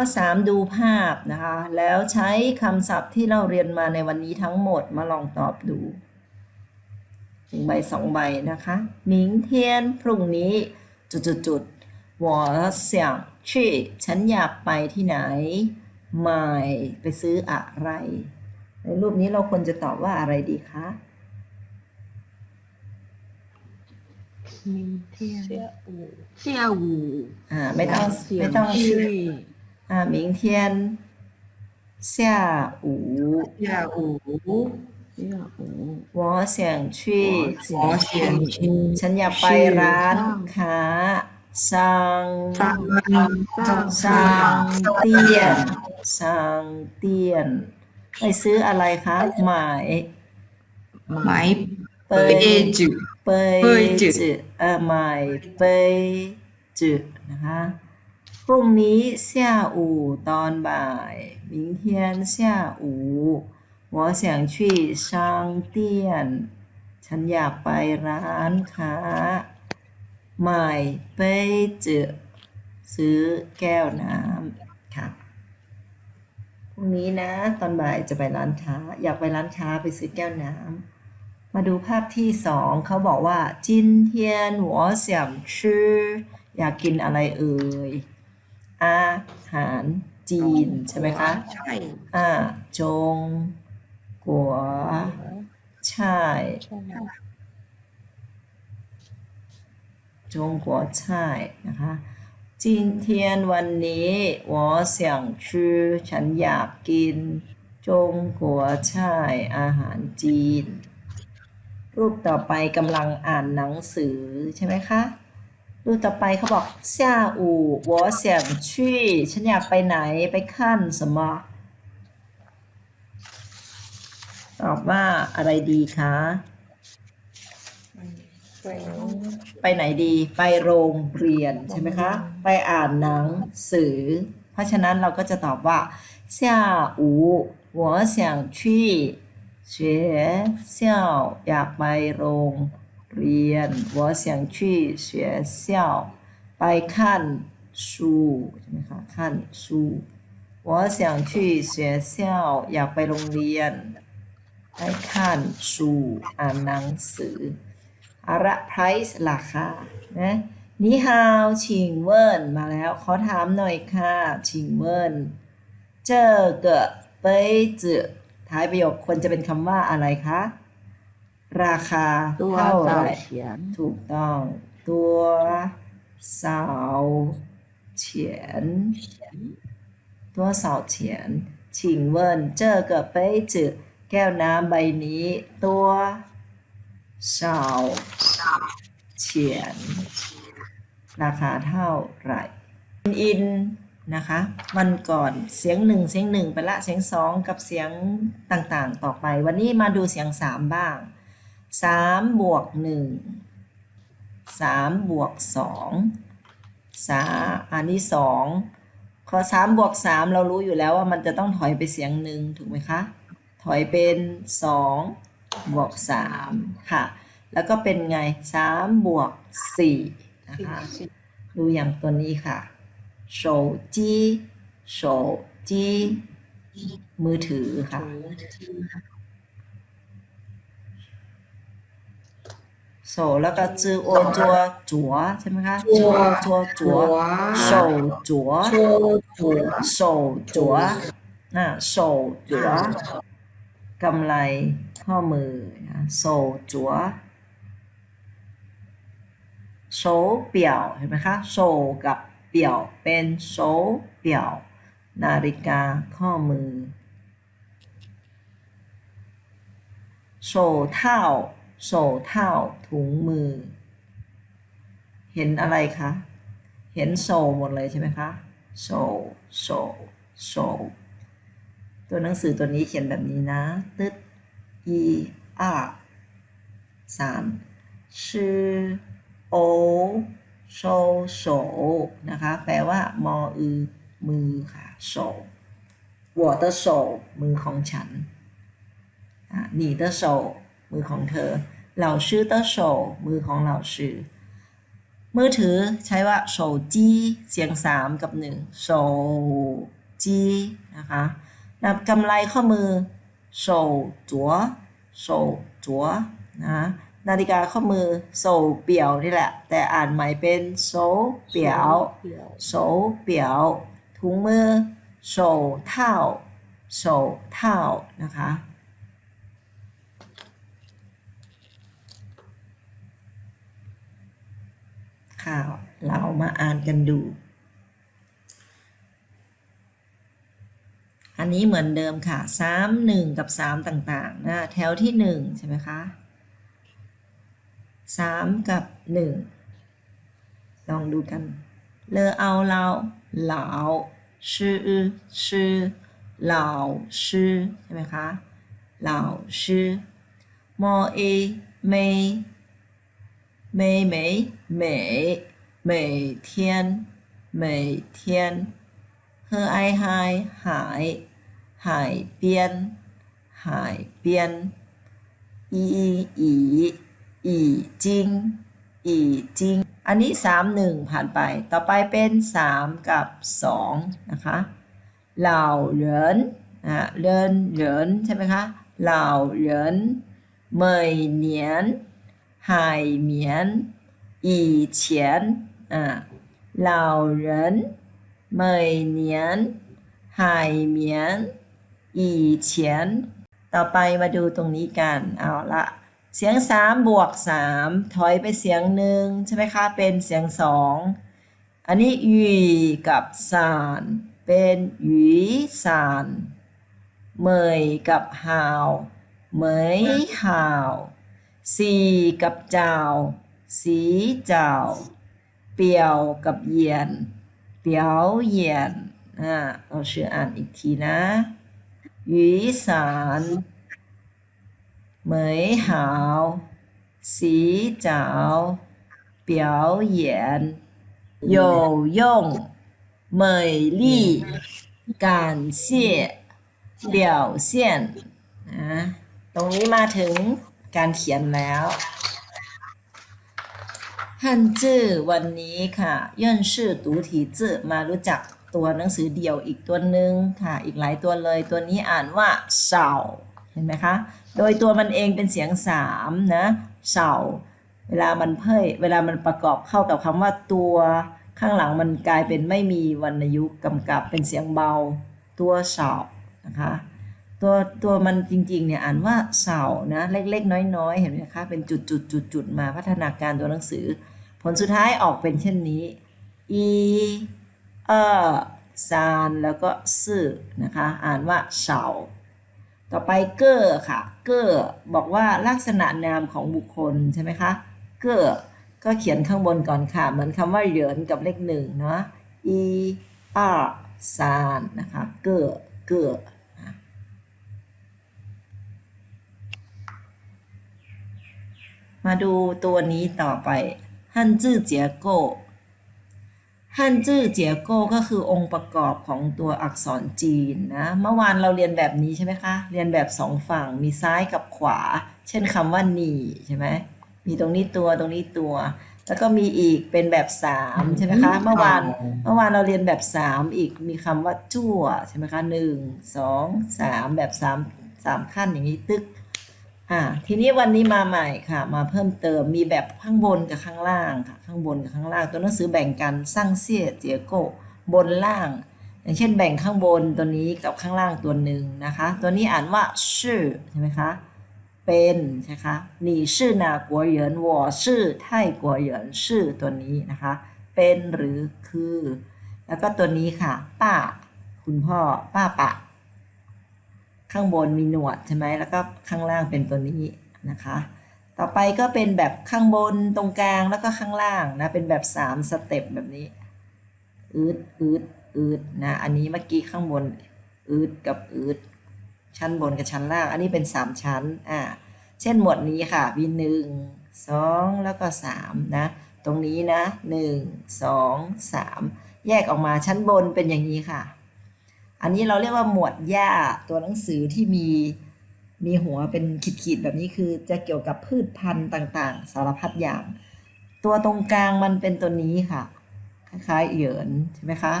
อ3ดูภาพนะคะ แล้วใช้คำศัพท์ที่เราเรียนมาในวันนี้ทั้งหมดมาลองตอบดูหนึ่งใบสองใบนะคะ明天พรุ่งนี้จุดจุดจุด我想去ฉันอยากไปที่ไหนไม่ไปซื้ออะไร ในรูปนี้เราควรจะตอบว่าอะไรดีคะ 明天下午下午 อ่าไม่ต้องไม่ต้อง 去 อ่า明天下午下午下午我想去我想去 ฉันอยากไปร้านค้าช่าง 上上ช่างเตี้ยนช่างเตี้ยน ไปซื้ออะไรคะหมาย 买 เป 杯子 เปย เปยจืด จืดเออหมายเปยจืดนะคะ พรุ่งนี้下午ตอนบ่าย明天下午我想去商店ฉันอยากไปร้านค้าหมายเปยจืดซื้อแก้วน้ำค่ะ พรุ่งนี้นะ ตอนบ่ายจะไปร้านค้า อยากไปร้านค้าไปซื้อแก้วน้ำมาดูภาพที่สองเขาบอกว่า今天我想吃อยากกินอะไรเอ่ย อาหารจีนใช่ไหมคะ ใช่ อ่าจงกัวใช่ จงกัวใช่นะคะ今天วันนี้我想吃ฉันอยากกิน จงกัวใช่อาหารจีน รูปต่อไปกำลังอ่านหนังสือใช่ไหมคะ รูปต่อไปเขาบอก下午我想去ฉันอยากไปไหนไปขั้น什么ตอบว่าอะไรดีคะ ไป ไปไหนดี ไปโรงเรียนใช่ไหมคะ ไปอ่านหนังสือ เพราะฉะนั้นเราก็จะตอบว่า下午我想去学校อยากไปโรงเรียน 我想去学校ไปขั้นสูใช่ไหมคะขั้นสู我想去学校อยากไปโรงเรียนไปขั้นสูอ่านหนังสือ เอาละ price ราคา นะนี่ฮาวชิงเวินมาแล้ว ขอถามหน่อยค่ะชิงเวินเจอเกะเป้ยจือท้ายประโยคควรจะเป็นคำว่าอะไรคะ ราคาตัวเท่าไหเต่าร่เขียนถูกต้อง ตัวสาวเฉียนตัวสาวเฉียนชิงเวินเจอเกะเป้ยจือแก้วน้ำใบนี้ ตัวสาวเฉียน ราคาเท่าไหร่อินนะคะวันก่อนเสียงหนึ่งเสียงหนึ่งไปละเสียงสองกับเสียงต่างๆ ต่อไป วันนี้มาดูเสียงสามบ้าง สามบวกหนึ่งสามบวกสองสาอันนี้สองพอสามบวกสามเรารู้อยู่แล้วว่ามันจะต้องถอยไปเสียงหนึ่งถูกไหมคะ ถอยเป็นสองบวกสามค่ะ แล้วก็เป็นไงสามบวกสี่นะคะ ดูอย่างตัวนี้ค่ะ手机手机มือถือค่ะ โซแล้วก็จือโอจัวจัวใช่ไหมคะจัวจัวจัวโซจัวจัวโนโซจัวกำไรข้อมือนะโซโซเปี่เห็นไหมคะโซกับเปียวเป็นโซเปียว นาฬิกาข้อมือ手套 โสเท้าถุงมือ เห็นอะไรคะ เห็นโซหมดเลยใช่ไหมคะ โซ โซ โซ ตัวหนังสือตัวนี้เขียนแบบนี้นะ ตึ๊ดอีอาสามชื่อโอโซโสนะคะ แปลว่ามออือ มือค่ะโซวอเตอร์โซมือของฉันอะนีเตอร์โซ มือของเธอเหล่าชื่อเตอร์โชมือของเหล่าชื่อมือถือใช้ว่าโชจี้เสียงสามกับหนึ่งโชจี้นะคะนับกำไลข้อมือโชจัวโชจัวนะนาฬิกาข้อมือโซเปียวนี่แหละ แต่อ่านใหม่เป็นโซเปียวโซเปียวถุงมือโซเท่าโซเท่านะคะ ค่ะเรามาอ่านกันดู อันนี้เหมือนเดิมค่ะสามหนึ่งกับสามต่างๆนะแถวที่หนึ่งใช่ไหมคะสามกับหนึ่งลองดูกันเลอเอาเราเหลาชื่อชื่อเหลาชื่อใช่ไหมคะเหลาชื่อมอเอเม美美美每天每天和爱海海海边海边อีอีอีจริงอีจริง อันนี้สามหนึ่งผ่านไป ต่อไปเป็นสามกับสองนะคะเหล่าเหรินนะเรินเหรินใช่ไหมคะเหล่าเหรินเหมยเหนียน 海绵以前啊，老人每年海绵以前ต่อไปมาดูตรงนี้กัน เอาละเสียงสามบวกสามถอยไปเสียงหนึ่งใช่ไหมคะ เป็นเสียงสองอันนี้หยีกับซานเป็นหยีซานเหมยกับฮาวเหมยฮาว สีกับเจ้า สีเจ้า เปียวกับเหยียน เปียวเหยียนอ่าเราชื่ออ่านอีกทีนะหยีสานเหมยหาว สีเจ้า เปียวเหยียน有用美丽感谢表现นะตรงนี้มาถึง การเขียนแล้วฮันจื้อวันนี้ค่ะเย่นชื่อตูถีจื้อมารู้จักตัวหนังสือเดี่ยวอีกตัวหนึ่งค่ะ อีกหลายตัวเลย ตัวนี้อ่านว่าเสาเห็นไหมคะ โดยตัวมันเองเป็นเสียงสามนะเสาเวลามันเพ่ยเวลามันประกอบเข้ากับคำว่าตัวข้างหลังมันกลายเป็นไม่มีวรรณยุกต์กำกับเป็นเสียงเบา ตัวเสานะคะ ตัวตัวมันจริงๆเนี่ยอ่านว่าเสานะเล็กๆ น้อยๆ เห็นไหมคะเป็นจุดจุดจุดจุดๆๆมาพัฒนาการตัวหนังสือ ผลสุดท้ายออกเป็นเช่นนี้อีเออซานแล้วก็ซื่อนะคะอ่านว่าเสาต่อไปเกอร์ค่ะเกอร์บอกว่าลักษณะนามของบุคคลใช่ไหมคะเกอร์ก็เขียนข้างบนก่อนค่ะ เหมือนคำว่าเหรินกับเลขหนึ่งเนาะอีอาซานนะคะเกอร์เกอร์ มาดูตัวนี้ต่อไปฮันจื้อเจียโกฮันจื้อเจียโกก็คือองค์ประกอบของตัวอักษรจีนนะ เมื่อวานเราเรียนแบบนี้ใช่ไหมคะ เรียนแบบสองฝั่งมีซ้ายกับขวา เช่นคำว่าหนีใช่ไหมมีตรงนี้ตัวตรงนี้ตัว แล้วก็มีอีกเป็นแบบสามใช่ไหมคะเมื่อวานเมื่อวานเราเรียนแบบสามอีกมีคำว่าจั่วใช่ไหมคะหนึ่งสองสามแบบสามสามขั้นอย่างนี้ตึก อ่าทีนี้วันนี้มาใหม่ค่ะ มาเพิ่มเติมมีแบบข้างบนกับข้างล่างค่ะ ข้างบนกับข้างล่าง ตัวหนังสือแบ่งกันสร้างเสียเจียโกบนล่าง อย่างเช่นแบ่งข้างบนตัวนี้กับข้างล่างตัวหนึ่งนะคะ ตัวนี้อ่านว่าชื่อใช่ไหมคะ เป็นใช่ไหมคะ你是哪国人我是泰国人ชื่อตัวนี้นะคะ เป็นหรือคือ แล้วก็ตัวนี้ค่ะ ป้า คุณพ่อป้าปะ ข้างบนมีหนวดใช่ไหมแล้วก็ข้างล่างเป็นตัวนี้นะคะ ต่อไปก็เป็นแบบข้างบนตรงกลางแล้วก็ข้างล่างนะเป็นแบบสามสเต็ปแบบนี้อืดอืดอืดนะอันนี้เมื่อกี้ข้างบนอืดกับอืดชั้นบนกับชั้นล่าง อันนี้เป็นสามชั้นอ่าเช่นหมวดนี้ค่ะมีหนึ่งสองแล้วก็สามนะตรงนี้นะหนึ่งสองสามแยกออกมาชั้นบนเป็นอย่างนี้ค่ะ อันนี้เราเรียกว่าหมวดหญ้าตัวหนังสือที่มีมีหัวเป็นขีดๆแบบนี้คือจะเกี่ยวกับพืชพันธุ์ต่างๆ สารพัดอย่าง ตัวตรงกลางมันเป็นตัวนี้ค่ะ คล้ายๆ เหยินใช่ไหมคะ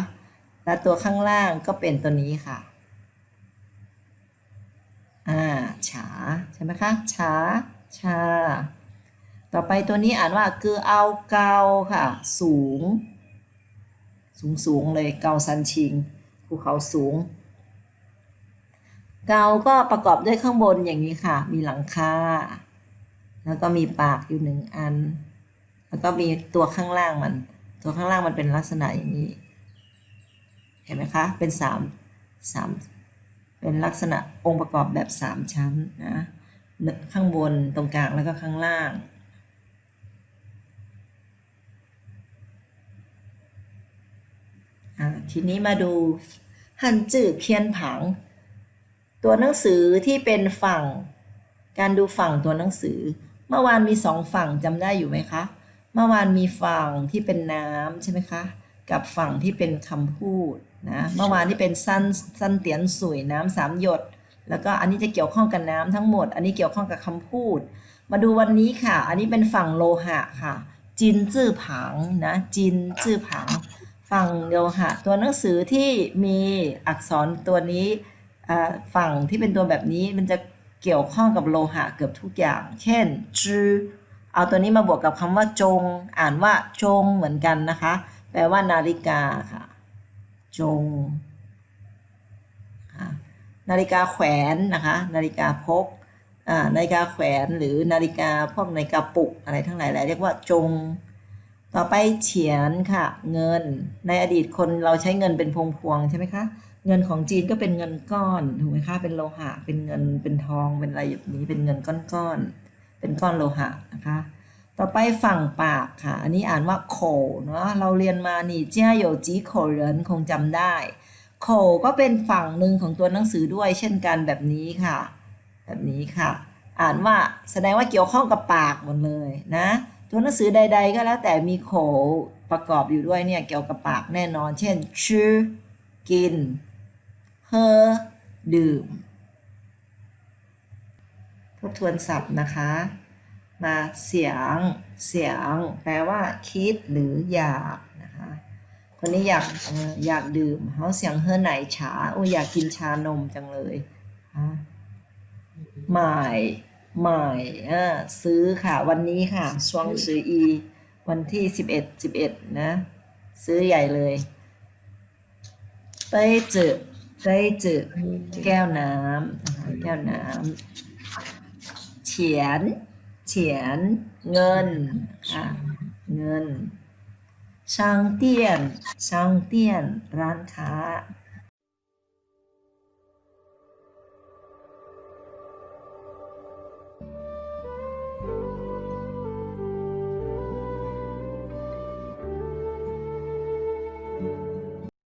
แล้วตัวข้างล่างก็เป็นตัวนี้ค่ะ อ่า ฉา ใช่ไหมคะ ฉา ชา ต่อไปตัวนี้อ่านว่าคือเอาเกาค่ะ สูง สูงสูงเลยเกาซันชิง ภูเขาสูง เกาก็ประกอบด้วยข้างบนอย่างนี้ค่ะ มีหลังคาแล้วก็มีปากอยู่หนึ่งอัน แล้วก็มีตัวข้างล่างมัน ตัวข้างล่างมันเป็นลักษณะอย่างนี้ เห็นไหมคะ เป็นสามสามเป็นลักษณะองค์ประกอบแบบสามชั้นนะนึ่งข้างบนตรงกลางแล้วก็ข้างล่าง อ่า ทีนี้มาดูฮันจื่อเพียนผัง ตัวหนังสือที่เป็นฝั่ง การดูฝั่งตัวหนังสือ เมื่อวานมีสองฝั่งจำได้อยู่ไหมคะ เมื่อวานมีฝั่งที่เป็นน้ำใช่ไหมคะ กับฝั่งที่เป็นคำพูดนะ เมื่อวานที่เป็นสั้นสั้นเตียนสุยน้ำสามหยด แล้วก็อันนี้จะเกี่ยวข้องกับน้ำทั้งหมด อันนี้เกี่ยวข้องกับคำพูด มาดูวันนี้ค่ะ อันนี้เป็นฝั่งโลหะค่ะ จินจื้อผังนะ จินจื้อผัง ฝั่งโลหะ ตัวหนังสือที่มีอักษรตัวนี้ฝั่งที่เป็นตัวแบบนี้มันจะเกี่ยวข้องกับโลหะเกือบทุกอย่าง เช่นจื้อเอาตัวนี้มาบวกกับคำว่าจง อ่านว่าจงเหมือนกันนะคะ แปลว่านาฬิกาค่ะ จง นาฬิกาแขวนนะคะ นาฬิกาพกนาฬิกาแขวนหรือนาฬิกาพวกนาฬิกาปลุกอะไรทั้งหลายแหละเรียกว่าจง ต่อไปเฉียนค่ะ เงิน ในอดีตคนเราใช้เงินเป็นพวงพวงใช่ไหมคะ เงินของจีนก็เป็นเงินก้อนถูกไหมคะเป็นโลหะ เป็นเงินเป็นทองเป็นอะไรแบบนี้เป็นเงินก้อนๆเป็นก้อนโลหะนะคะ ต่อไปฝั่งปากค่ะ อันนี้อ่านว่าโขเนาะเราเรียนมานี่เจ้าโยจีโขเหรินคงจำได้โขก็เป็นฝั่งหนึ่งของตัวหนังสือด้วยเช่นกันแบบนี้ค่ะ แบบนี้ค่ะ อ่านว่าแสดงว่าเกี่ยวข้องกับปากหมดเลยนะ ตัวหนังสือใด ๆ ก็แล้วแต่มีโขประกอบอยู่ด้วยเนี่ยเกี่ยวกับปากแน่นอน เช่นชื่อกินเฮอดื่ม ทบทวนศัพท์นะคะ มาเสียง เสียง แปลว่า คิดหรืออยากนะคะ คนนี้อยากออยากดื่มเขาเสียงเฮอไหนฉาโอ้อยากกินชานมจังเลยหมาย หมายเออซื้อค่ะ วันนี้ค่ะช่วงซื้ออี วันที่สิบเอ็ดสิบเอ็ดนะ ซื้อใหญ่เลยเต้ยจืดเต้ยจืดแก้วน้ำแก้วน้ำเฉียนเฉียนเงินค่ะเงินช่างเตี้ยนช่างเตี้ยนร้านค้า